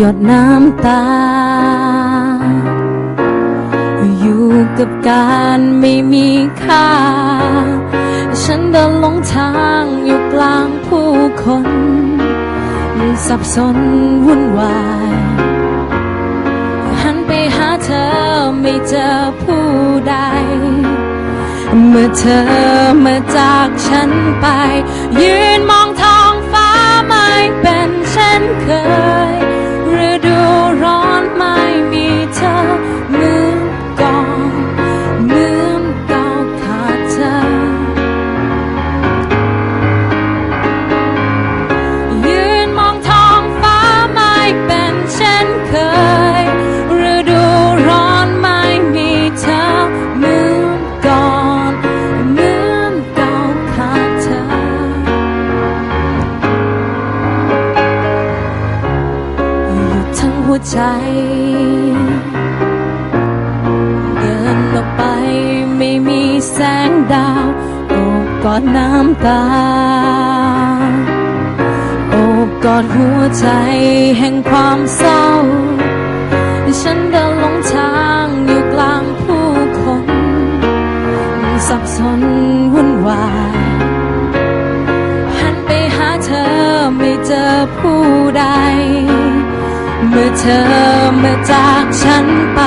หยดน้ำตา อยู่กับการไม่มีค่า ฉันเดินหลงทางอยู่กลางผู้คนสับสนวุ่นวายหันไปหาเธอไม่เจอผู้ใด เมื่อเธอมาจากฉันไป ยืนมองท้องฟ้าไม่เป็นเช่นเคย ตา โอบกอดหัวใจแห่งความเศร้า ฉันเดินหลงทางอยู่กลางผู้คน สับสนวุ่นวายหันไปหาเธอไม่เจอผู้ใด เมื่อเธอมาจากฉันไป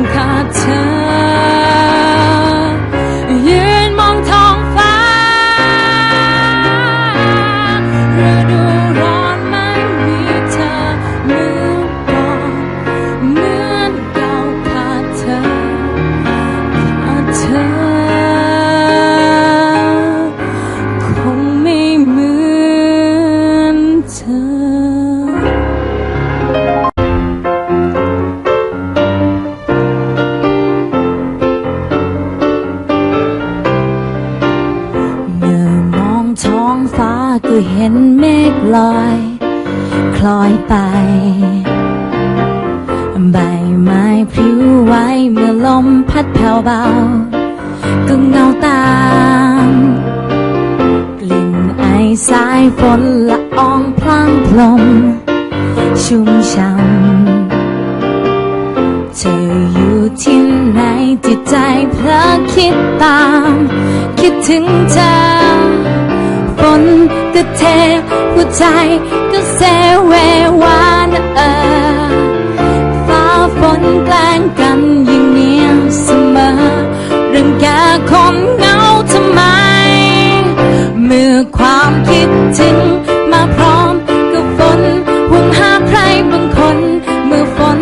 kata บาก็เงาตาม กลิ่นไอสายฝนละอองพลางพลมชุ่มช่ำเธออยู่ที่ไหนจิตใจเพลอคิดตาม คิดถึงเธอฝนก็เทหัวใจก็เซเว คิดถึงมาพร้อมกับฝนห่วงหาใครบางคน เมื่อฝน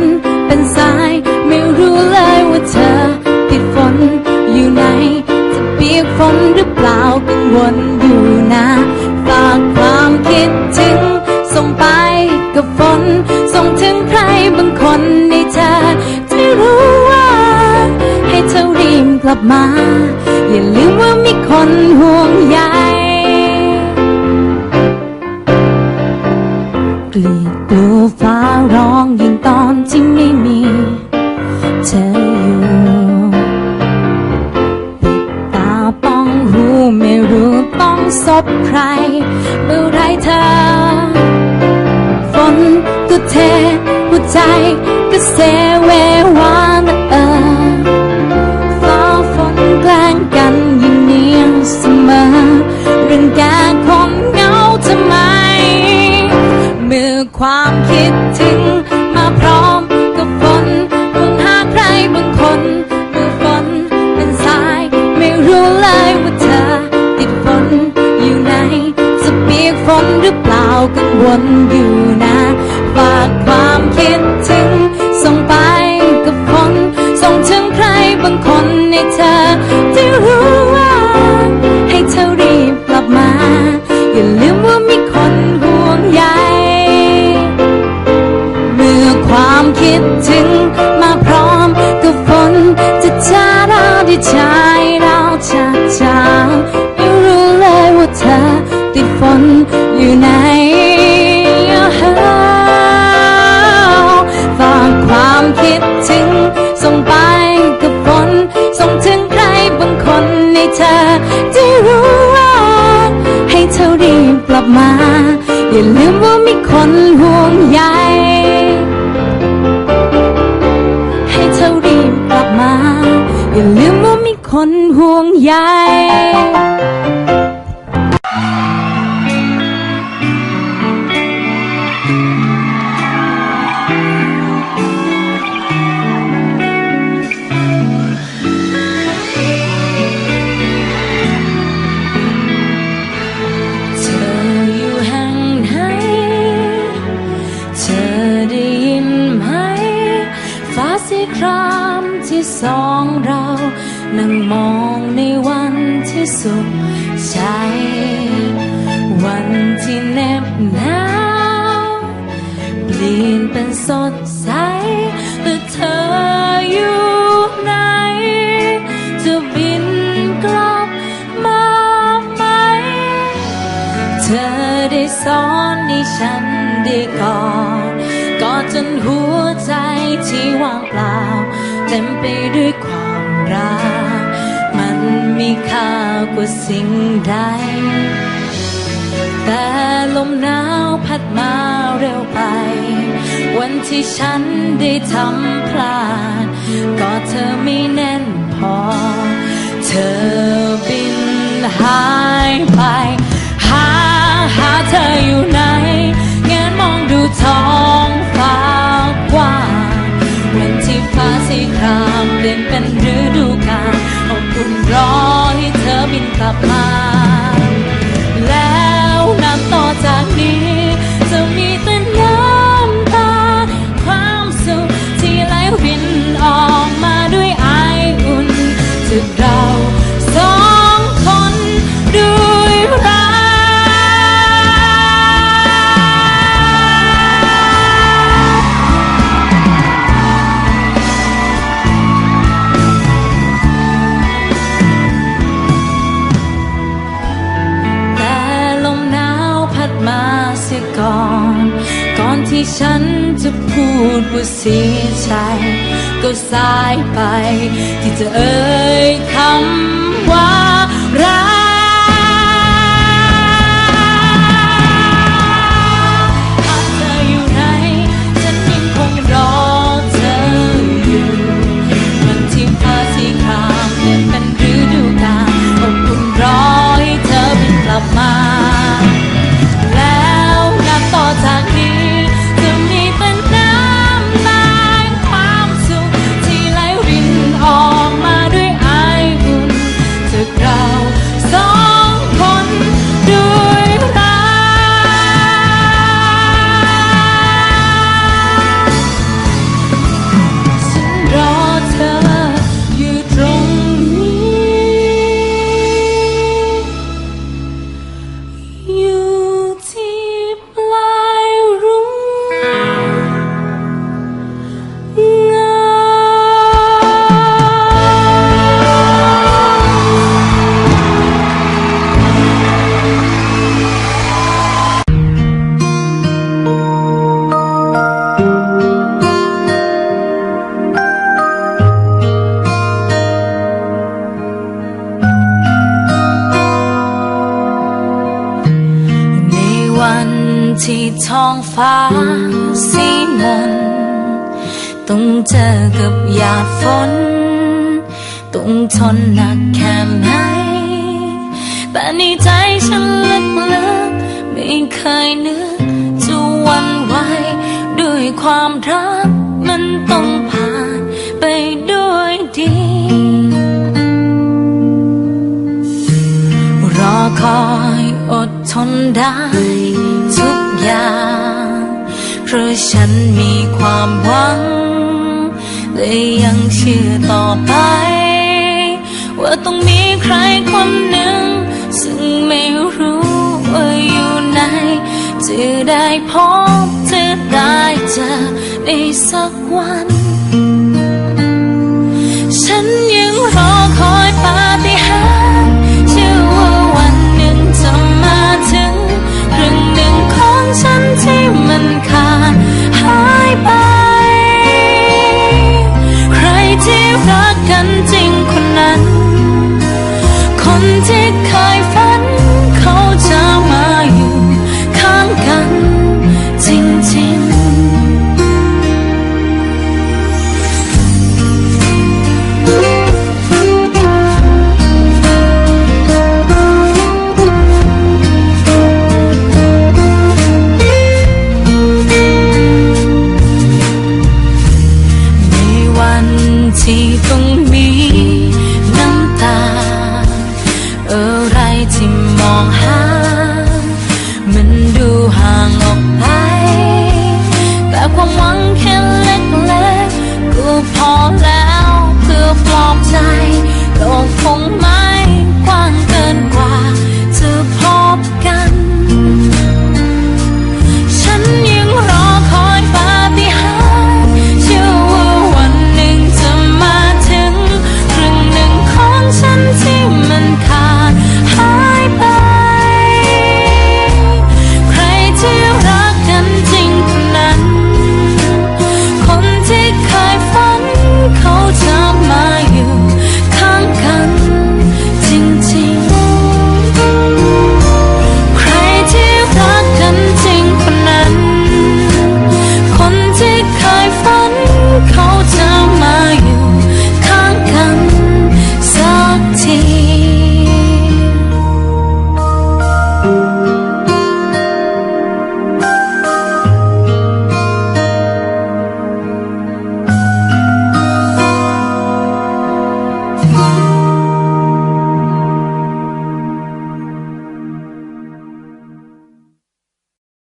เป็นสาย ไม่รู้เลยว่าเธอติดฝนอยู่ไหน จะเปียกฝนหรือเปล่ากังวล ที่ไม่มีเธออยู่ปิดตาป้องหูไม่รู้ต้องซบใคร เมื่อไรเธอ ฝนก็เทหัวใจก็เสเว นอยู่ในหนฝากความคิดถึง ส่งไปกับคนส่งถึงใครบางคนในเธอที่รู้ว่า ให้เธอรีบกลับมา อย่าลืมว่ามีคนห่วงใยให้เธอรีบกลับมา อย่าลืมว่ามีคนห่วงใย นั่งมองในวันที่สุขใจ วันที่เหน็บหนาวเปลี่ยนเป็นสดใสแต่เธออยู่ไหน จะบินกลับมาไหม เธอได้สอนให้ฉันได้กอดกอดจนหัวใจที่ว่างเปล่า เต็มไปด้วยความ รามันมีค่ากว่าสิ่งใด แต่ลมหนาวพัดมาเร็วไป วันที่ฉันได้ทำพลาด ก็เธอไม่แน่นพอ เธอบินหายไป ครามเปลี่ยนเป็นฤดูกาลอบอุ่นรอให้เธอบินกลับมา ที่ฉันจะพูดว่าเสียใจก็สายไป ที่จะเอ่ยคำว่ารัก ท้องฟ้าสีมน ต้องเจอกับหยาดฝน ต้องทนหนักแค่ไหน แต่ในใจฉันลึกๆไม่เคยนึกจะวันไหวด้วยความรักมันต้องผ่านไปด้วยดี รอคอยอดทนได้ เพราะฉันมีความหวัง และยังเชื่อต่อไป ว่าต้องมีใครคนหนึ่ง ซึ่งไม่รู้ว่าอยู่ไหน จะได้พบจะได้เจอในสักวัน ที่รั